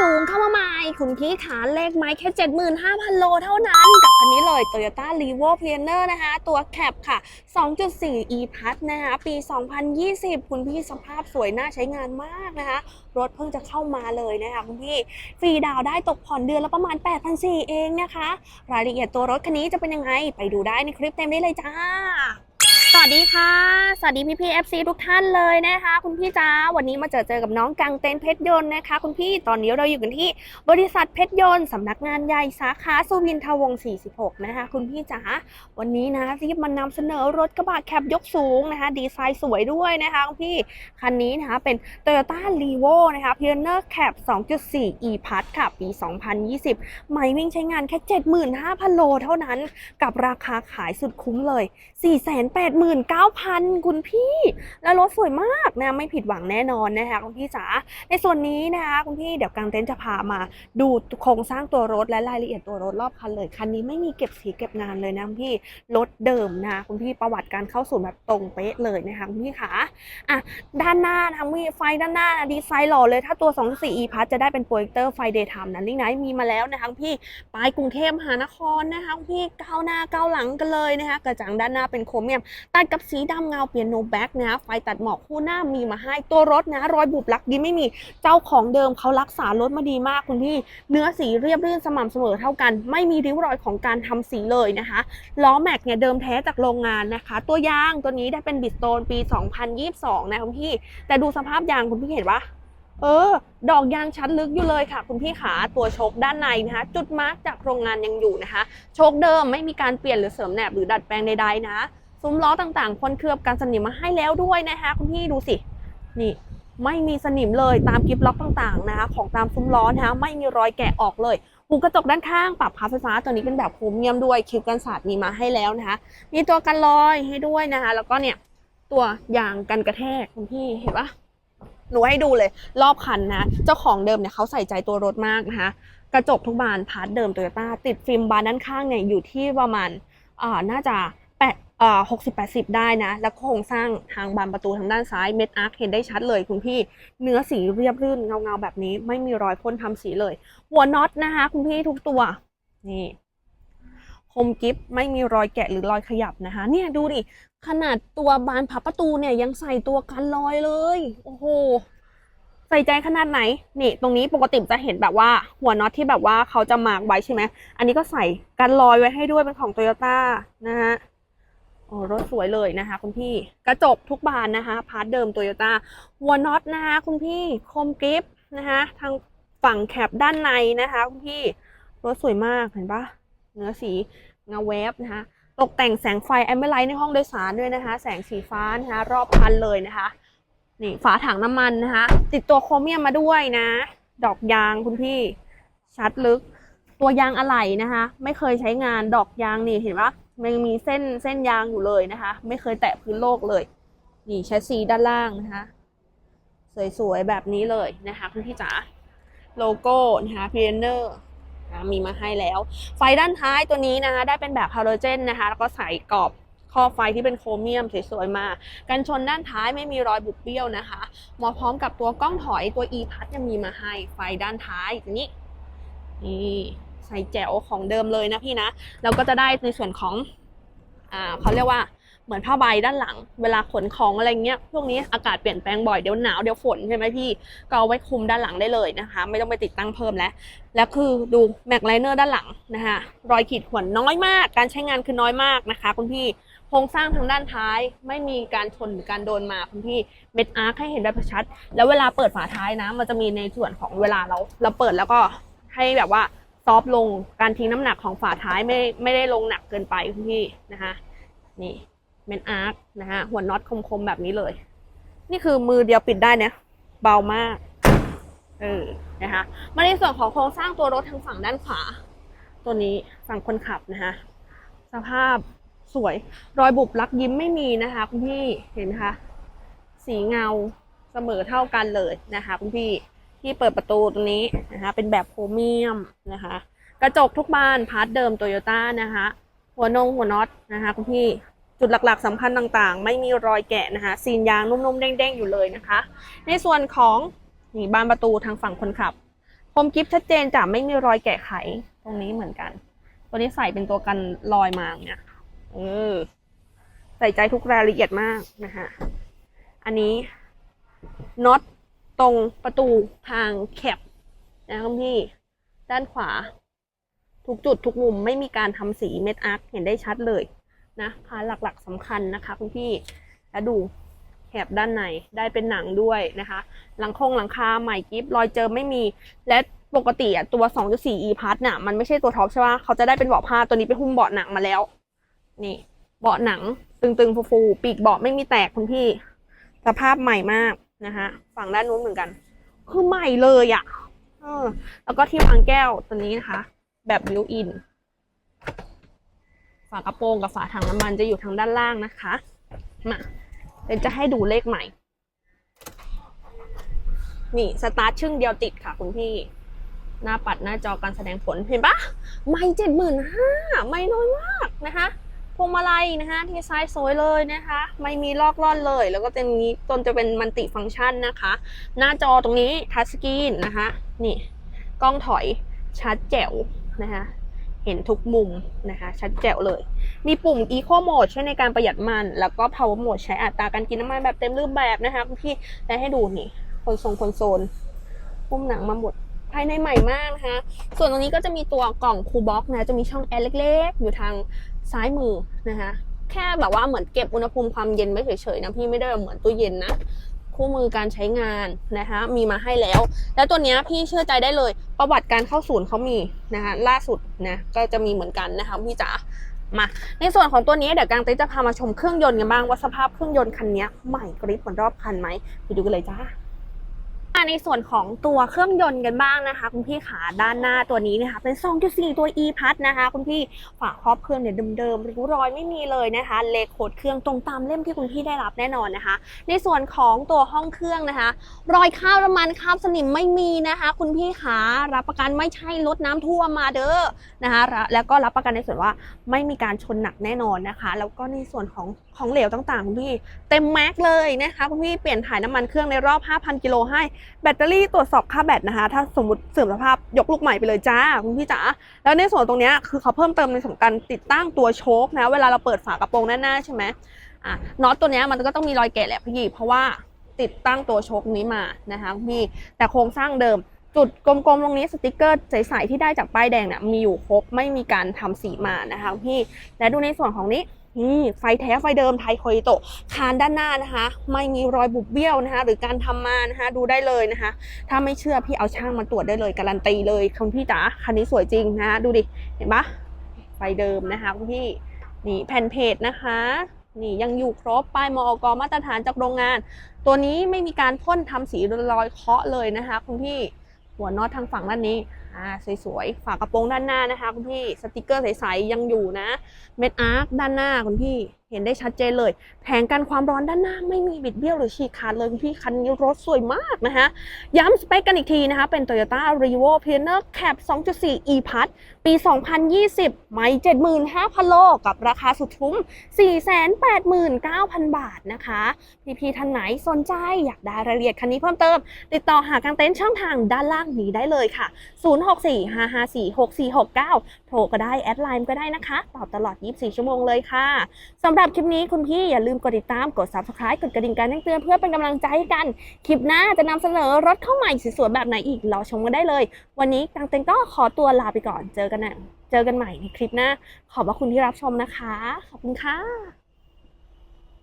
สูงเข้ามาใหม่คุณพี่ขาเลขไม้แค่ 75,000 โลเท่านั้น กับคันนี้เลย Toyota r e v o p i o n e r นะคะ ตัวแคปค่ะ 2.4 e p a s นะคะ ปี 2020 คุณพี่สภาพสวยน่าใช้งานมากนะคะ รถเพิ่งจะเข้ามาเลยนะคะคุณพี่ ฟรีดาวได้ตกผ่อนเดือนละประมาณ 8,400 เองนะคะ รายละเอียดตัวรถคันนี้จะเป็นยังไง ไปดูได้ในคลิปเต็มได้เลยจ้า สวัสดีค่ะ สวัสดีพี่พี่ FC ทุกท่านเลยนะคะ คุณพี่จ้าวันนี้มาเจอเจอกับน้องกังเต็นเพชรยนต์นะคะ คุณพี่ตอนนี้เราอยู่กันที่บริษัทเพชรยนต์สำนักงานใหญ่สาขาสุวินทวงศ์46 นะคะ คุณพี่จ๋าวันนี้นะรีบมานำเสนอรถกระบะแคปยกสูงนะคะ ดีไซน์สวยด้วยนะคะคุณพี่คันนี้นะคะเป็น Toyota r e v o นะคะพ Pioneer Cap 2.4 e p a s ค่ะปี 2020 ไม่วิ่งใช้งานแค่ 75,000 โลเท่านั้น กับราคาขายสุดคุ้มเลย49,000 คุณพี่ แล้วรถสวยมากนะไม่ผิดหวังแน่นอนนะคะคุณพี่จ๋าในส่วนนี้นะคะคุณพี่เดี๋ยวกางเต็นท์จะพามาดูโครงสร้างตัวรถและรายละเอียดตัวรถรอบคันเลยคันนี้ไม่มีเก็บสีเก็บงานเลยนะคุณพี่รถเดิมนะคุณพี่ประวัติการเข้าศูนย์แบบตรงเป๊ะเลยนะคะคุณพี่ขาอะด้านหน้านะคุณพี่ไฟด้านหน้านะดีไซน์หล่อเลยถ้าตัว 24 e p a s จะได้เป็นโปรเจคเตอร์ไฟเดย์ไทม์นั้นลิงไนมีมาแล้วนะคะคุณพี่ปลายกรุงเทพมหานครนะคะคุณพี่ก้าวหน้าก้าวหลังกันเลยนะคะกระจังด้านหน้าเป็นโครเมียมตัดกับสีดำเงาเปียโนแบ็กนะไฟตัดหมอกคู่หน้ามีมาให้ตัวรถนะ รอยบุบลักยิ้มไม่มีเจ้าของเดิมเขารักษารถมาดีมากคุณพี่ เนื้อสีเรียบรื่นสม่ำเสมอเท่ากัน ไม่มีริ้วรอยของการทำสีเลยนะคะล้อแม็กเนี่ยเดิมแท้จากโรงงานนะคะ ตัวยางตัวนี้ได้เป็นบิสโตนปี 2022 นะคุณพี่ แต่ดูสภาพยางคุณพี่เห็นปะเออ ดอกยางชั้นลึกอยู่เลยค่ะ คุณพี่ขาตัวโชคด้านในนะคะ จุดมาร์กจากโรงงานยังอยู่นะคะ โชคเดิมไม่มีการเปลี่ยนหรือเสริมแหนบหรือดัดแปลงใดๆนะ ซุ้มล้อต่างๆพ่นเคลือบกันสนิมมาให้แล้วด้วยนะคะคุณพี่ดูสินี่ไม่มีสนิมเลยตามกิฟล็อกต่างๆนะคะของตามซุ้มล้อนะคะไม่มีรอยแกะออกเลยหูกระจกด้านข้างปรับพับไฟฟ้าตัวนี้เป็นแบบโครเมียมด้วยคิวกันสาดมีมาให้แล้วนะคะ มีตัวกันรอยให้ด้วยนะคะ แล้วก็เนี่ยตัวยางกันกระแทกคุณพี่เห็นปะหนูให้ดูเลยรอบคันนะ เจ้าของเดิมเนี่ยเขาใส่ใจตัวรถมากนะคะ กระจกทุกบานพาร์ทเดิมโตโยต้าติดฟิล์มบานด้านข้างเนี่ยอยู่ที่ประมาณอ่าน่าจะ หกสิบแปดสิบได้นะ แล้วโครงสร้างทางบานประตูทางด้านซ้ายเม็ดอาร์คเห็นได้ชัดเลยคุณพี่ เนื้อสีเรียบรื่นเงาๆแบบนี้ไม่มีรอยพ่นทำสีเลย หัวน็อตนะคะ คุณพี่ทุกตัว นี่คมกิฟไม่มีรอยแกะหรือรอยขยับนะคะ เนี่ยดูดิ ขนาดตัวบานพับประตูเนี่ยยังใส่ตัวกันรอยเลย โอ้โหใส่ใจขนาดไหน นี่ ตรงนี้ปกติจะเห็นแบบว่าหัวน็อตที่แบบว่าเขาจะมาร์กไว้ใช่ไหม อันนี้ก็ใส่กันรอยไว้ให้ด้วยเป็นของโตโยต้านะฮะ โอ้รถสวยเลยนะคะคุณพี่กระจกทุกบานนะคะพาร์ทเดิมโตโยต้าหัวน็อตนะคะคุณพี่คมกริฟนะคะทางฝั่งแคปด้านในนะคะคุณพี่รถสวยมากเห็นปะเนื้อสีเงาแวบนะคะตกแต่งแสงไฟแอมเบอร์ไลท์ในห้องโดยสารด้วยนะคะ แสงสีฟ้านะคะรอบคันเลยนะคะนี่ฝาถังน้ำมันนะคะ ติดตัวโครเมียมมาด้วยนะ ดอกยางคุณพี่ชัดลึก ตัวยางอะไหล่นะคะ ไม่เคยใช้งานดอกยางนี่เห็นปะ ยังมีเส้นเส้นยางอยู่เลยนะคะ ไม่เคยแตะพื้นโลกเลย นี่แชสซีด้านล่างนะคะ สวยๆ แบบนี้เลยนะคะคุณพี่จ๋าโลโก้นะคะพีเนอร์มีมาให้แล้ว ไฟด้านท้ายตัวนี้นะคะ ได้เป็นแบบฮาโลเจนนะคะ แล้วก็ใส่กรอบข้อไฟที่เป็นโครเมียมสวยๆมา กันชนด้านท้ายไม่มีรอยบุบเบี้ยวนะคะมาพร้อมกับตัวกล้องถอยตัว e พัดยังมีมาให้ไฟด้านท้ายอย่างนี้นี่ ใส่แจ๋วของเดิมเลยนะพี่นะเราก็จะได้ในส่วนของอ่าเขาเรียกว่าเหมือนผ้าใบด้านหลัง เวลาขนของอะไรเงี้ยพวกนี้อากาศเปลี่ยนแปลงบ่อยเดี๋ยวหนาวเดี๋ยวฝนใช่ไหมพี่ ก็เอาไว้คลุมด้านหลังได้เลยนะคะ ไม่ต้องไปติดตั้งเพิ่มแล้ว แล้วคือดูแม็กไลเนอร์ด้านหลังนะคะรอยขีดข่วนน้อยมาก การใช้งานคือน้อยมากนะคะคุณพี่โครงสร้างทางด้านท้ายไม่มีการชนหรือการโดนมาคุณพี่เม็ดอาร์คให้เห็นแบบชัด แล้วเวลาเปิดฝาท้ายนะมันจะมีในส่วนของเวลาเราเราเปิดแล้วก็ให้แบบว่า ซอฟลงการทิ้งน้ำหนักของฝาท้ายไม่ไม่ได้ลงหนักเกินไปคุณพี่นะคะนี่เม็ดอาร์คนะคะหัวน็อตคมๆแบบนี้เลย นี่คือมือเดียวปิดได้เนี่ยเบามากเออนะคะมาในส่วนของโครงสร้างตัวรถทางฝั่งด้านขวา ตัวนี้ฝั่งคนขับนะคะสภาพสวยรอยบุบลักยิ้มไม่มีนะคะ คุณพี่เห็นไหมคะสีเงาเสมอเท่ากันเลยนะคะ คุณพี่ ที่เปิดประตูตรงนี้นะคะ เป็นแบบโครเมียมนะคะ กระจกทุกบานพาร์ทเดิมโตโยต้านะคะ หัวนงหัวน็อตนะคะคุณพี่จุดหลักๆสำคัญต่างๆ ไม่มีรอยแกะนะคะซีนยางนุ่มๆเด้งๆอยู่เลยนะคะ ในส่วนของนี่บานประตูทางฝั่งคนขับพรมกิฟชัดเจนจ้ะไม่มีรอยแกะไขตรงนี้เหมือนกัน ตัวนี้ใส่เป็นตัวกันรอยมาเนี่ยเออใส่ใจทุกรายละเอียดมากนะคะอันนี้น็อต ตรงประตูทางแคบนะครับพี่ด้านขวา ทุกจุดทุกมุมไม่มีการทำสีเม็ดอาร์คเห็นได้ชัดเลยนะพาหลักๆสำคัญนะคะคุณพี่แล้วดูแคบด้านในได้เป็นหนังด้วยนะคะ หลังคงหลังคาใหม่กิฟรอยเจอไม่มีและปกติอะตัว 2.4 e p a s น่ะมันไม่ใช่ตัวท็อปใช่ปะเขาจะได้เป็นเบาะผ้าตัวนี้ไปหุ้มเบาะหนังมาแล้ว นี่เบาะหนังตึงๆฟูๆปีกเบาะไม่มีแตกคุณพี่สภาพใหม่มาก นะคะฝั่งด้านนู้นเหมือนกัน คือใหม่เลยอะ่ะเออแล้วก็ที่วางแก้วตัวนี้นะคะ แบบบิวอิน ฝากระโปรงกับฝาถังน้ำมันจะอยู่ทางด้านล่างนะคะมาเดี๋ยวจะให้ดูเลขใหม่ นี่สตาร์ทชึ่งเดียวติดค่ะคุณพี่ หน้าปัดหน้าจอการแสดงผลเห็นปะไม่เจ็ดหมื่นห้าไม่น้อยมากนะคะ พวงมาลัยนะคะที่ซ้ายสวยเลยนะคะ ไม่มีลอกล่อนเลย แล้วก็จะมีจนจะเป็นมันติฟังก์ชันนะคะ หน้าจอตรงนี้ทัชสกรีนนะคะนี่กล้องถอยชัดแจ๋วนะคะเห็นทุกมุมนะคะ ชัดแจ๋วเลย มีปุ่ม Eco Mode ช่วยในการประหยัดมัน แล้วก็ Power Mode ใช้อัตราการกินน้ำมันแบบเต็มรูปแบบนะคะคุณพี่และให้ดูนี่คอนโซลคอนโซลปุ่มหนังมาหมด ภายในใหม่มากนะคะ ส่วนตรงนี้ก็จะมีตัวกล่องคูบ็อกนะ จะมีช่องแอร์เล็กๆ อยู่ทางซ้ายมือนะคะ แค่แบบว่าเหมือนเก็บอุณหภูมิความเย็นไว้เฉยๆนะพี่ไม่ได้แบบเหมือนตู้เย็นนะ คู่มือการใช้งานนะคะ มีมาให้แล้ว แล้วตัวนี้พี่เชื่อใจได้เลย ประวัติการเข้าศูนย์เขามีนะคะ ล่าสุดนะก็จะมีเหมือนกันนะคะพี่จ๋ามาในส่วนของตัวนี้เดี๋ยวกางเต็นจะพามาชมเครื่องยนต์กันบ้างว่าสภาพเครื่องยนต์คันนี้ใหม่กริบเหมือนรอบคันไหมไปดูกันเลยจ้า ในส่วนของตัวเครื่องยนต์กันบ้างนะคะ คุณพี่ขาด้านหน้าตัวนี้นะคะ เป็น 2.4 ตัว e p a s นะคะ คุณพี่ฝาครอบเครื่องเนี่ยเดิมๆริ้วรอยไม่มีเลยนะคะ เลขโคดเครื่องตรงตามเล่มที่คุณพี่ได้รับแน่นอนนะคะ ในส่วนของตัวห้องเครื่องนะคะ รอยคราบน้ำมันคราบสนิมไม่มีนะคะ คุณพี่ขารับประกันไม่ใช่รถน้ำท่วมมาเด้อนะคะ แล้วก็รับประกันในส่วนว่าไม่มีการชนหนักแน่นอนนะคะ แล้วก็ในส่วนของของเหลวต่างๆคุณพี่เต็มแม็กซ์เลยนะคะคุณพี่เปลี่ยนถ่ายน้ำมันเครื่องในรอบ 5,000 กิโลให้แบตเตอรี่ตรวจสอบค่าแบตนะคะ ถ้าสมมติเสื่อมสภาพยกลูกใหม่ไปเลยจ้าคุณพี่จ๋าแล้วในส่วนตรงนี้คือเขาเพิ่มเติมในส่วนการติดตั้งตัวโชคนะเวลาเราเปิดฝากระโปรงหน้าใช่ไหมอะน็อตตัวนี้มันก็ต้องมีรอยแกะแหละพี่เพราะว่าติดตั้งตัวโชคนี้มานะคะพี่แต่โครงสร้างเดิมจุดกลมๆ ตรงนี้สติกเกอร์ใสๆที่ได้จากป้ายแดงเนี่ยมีอยู่ครบไม่มีการทำสีมานะคะพี่และดูในส่วนของนี้ นี่ไฟแท้ไฟเดิมไทยโคยโตะคานด้านหน้านะคะ ไม่มีรอยบุบเบี้ยวนะคะ หรือการทำมานะคะ ดูได้เลยนะคะ ถ้าไม่เชื่อพี่เอาช่างมาตรวจได้เลยการันตีเลยคุณพี่จ๋าคันนี้สวยจริงนะคะดูดิเห็นปะไฟเดิมนะคะคุณพี่นี่แผ่นเพจนะคะนี่ยังอยู่ครบป้ายมอกมาตรฐานจากโรงงาน ตัวนี้ไม่มีการพ่นทำสีรอยเคาะเลยนะคะ คุณพี่หัวน็อตทางฝั่งด้านนี้ อ่าสวยๆฝากระโปรงด้านหน้านะคะคุณพี่สติกเกอร์ใสๆยังอยู่นะ เม็ดอาร์คด้านหน้าคุณพี่เห็นได้ชัดเจนเลย แผงกันความร้อนด้านหน้าไม่มีบิดเบี้ยวหรือฉีกขาดเลยคุณพี่คันนี้รถสวยมากนะคะ ย้ำสเปคกันอีกทีนะคะ เป็น Toyota r e v o p i o n e r Cap 2.4 e p a s ปี 2020 ไม่ 75,000 โล กับราคาสุดคุ้ม 489,000 บาทนะคะ พี่ๆท่านไหนสนใจอยากได้รายละเอียดคันนี้เพิ่มเติม ติดต่อหากางเต็นท์ช่องทางด้านล่างนี้ได้เลยค่ะ 0645546469 โทรก็ได้ แอดไลน์ก็ได้นะคะ ตอบตลอด 24 ชั่วโมงเลยค่ะสำหรับคลิปนี้คุณพี่อย่าลืมกดติดตาม กด subscribe กดกระดิ่งการแจ้งเตือนเพื่อเป็นกำลังใจให้กัน คลิปหน้าจะนำเสนอรถเข้าใหม่สวยๆแบบไหนอีกรอชมกันได้เลย วันนี้กางเต็งก็ขอตัวลาไปก่อน เจอกันนะเจอกันใหม่ในคลิปหน้า ขอบพระคุณที่รับชมนะคะ ขอบคุณค่ะ